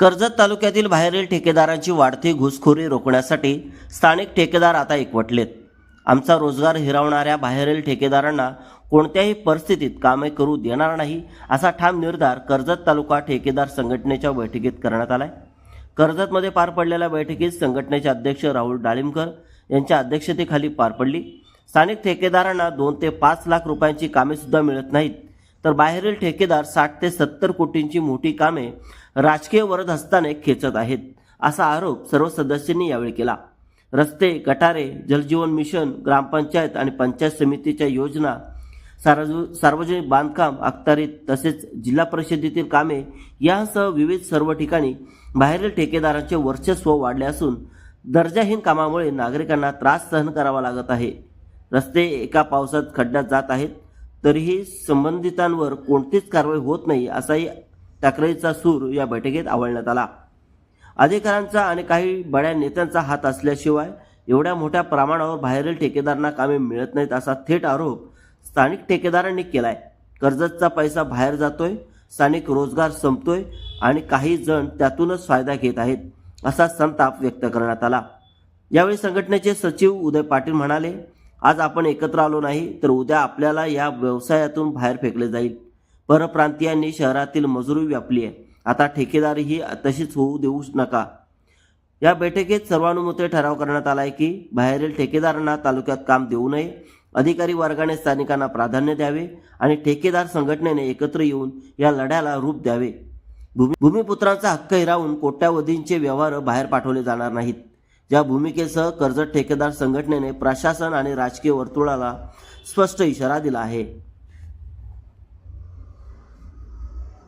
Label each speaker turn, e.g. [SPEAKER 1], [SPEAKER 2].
[SPEAKER 1] कर्जत तालुक्यातील बाहेरील ठेकेदारांची वाढती घुसखोरी रोखण्यासाठी स्थानिक ठेकेदार आता एकवटलेत. आमचा रोजगार हिरावणाऱ्या बाहेरील ठेकेदारांना कोणत्याही परिस्थितीत कामे करू देणार नाही असा ठाम निर्धार कर्जत तालुका ठेकेदार संघटनेच्या बैठकीत करण्यात आला आहे कर्जतमध्ये पार पडलेल्या बैठकीत संघटनेचे अध्यक्ष राहुल डाळिंबकर यांच्या अध्यक्षतेखाली पार पडली. स्थानिक ठेकेदारांना दोन ते पाच लाख रुपयांची कामेसुद्धा मिळत नाहीत. तर बाहेरील ठेकेदार साठ ते सत्तर कोटींची मोठी कामे राजकीय वरद हस्ताने खेचत आहेत असा आरोप सर्व सदस्यांनी यावेळी केला. रस्ते गटारे जलजीवन मिशन ग्रामपंचायत आणि पंचायत समितीच्या योजना सार्वज सार्वजनिक बांधकाम अखत्यारीत तसेच जिल्हा परिषदेतील कामे यासह विविध सर्व ठिकाणी बाहेरील ठेकेदारांचे वर्चस्व वाढले असून दर्जाहीन कामामुळे नागरिकांना त्रास सहन करावा लागत आहे. रस्ते एका पावसात खड्ड्यात जात आहेत. तरीही संबंधितांवर कोणतीच कारवाई होत नाही असाही तक्रारीचा सूर या बैठकीत आवळण्यात आला. अधिकाऱ्यांचा आणि काही बड्या नेत्यांचा हात असल्याशिवाय एवढ्या मोठ्या प्रमाणावर बाहेरील ठेकेदारांना कामे मिळत नाहीत असा थेट आरोप स्थानिक ठेकेदारांनी केलाय. कर्जतचा पैसा बाहेर जातोय स्थानिक रोजगार संपतोय आणि काही जण त्यातूनच फायदा घेत आहेत असा संताप व्यक्त करण्यात आला. यावेळी संघटनेचे सचिव उदय पाटील म्हणाले आज आपण एकत्र आलो नाही तर उद्या आपल्याला या व्यवसायातून बाहेर फेकले जाईल. परप्रांतीयांनी शहरातील मजुरी व्यापली आहे. आता ठेकेदारी ही तशीच होऊ देऊ नका. या बैठकीत सर्वानुमते ठराव करण्यात आला आहे की बाहेरील ठेकेदारांना तालुक्यात काम देऊ नये अधिकारी वर्गाने स्थानिकांना प्राधान्य द्यावे आणि ठेकेदार संघटनेने एकत्र येऊन या लढ्याला रूप द्यावे. भूमिपुत्रांचा हक्क हिरावून कोट्यावधींचे व्यवहार बाहेर पाठवले जाणार नाहीत. या भूमिकेसह कर्जत ठेकेदार संघटनेने प्रशासन आणि राजकीय वर्तुळाला स्पष्ट इशारा दिला आहे.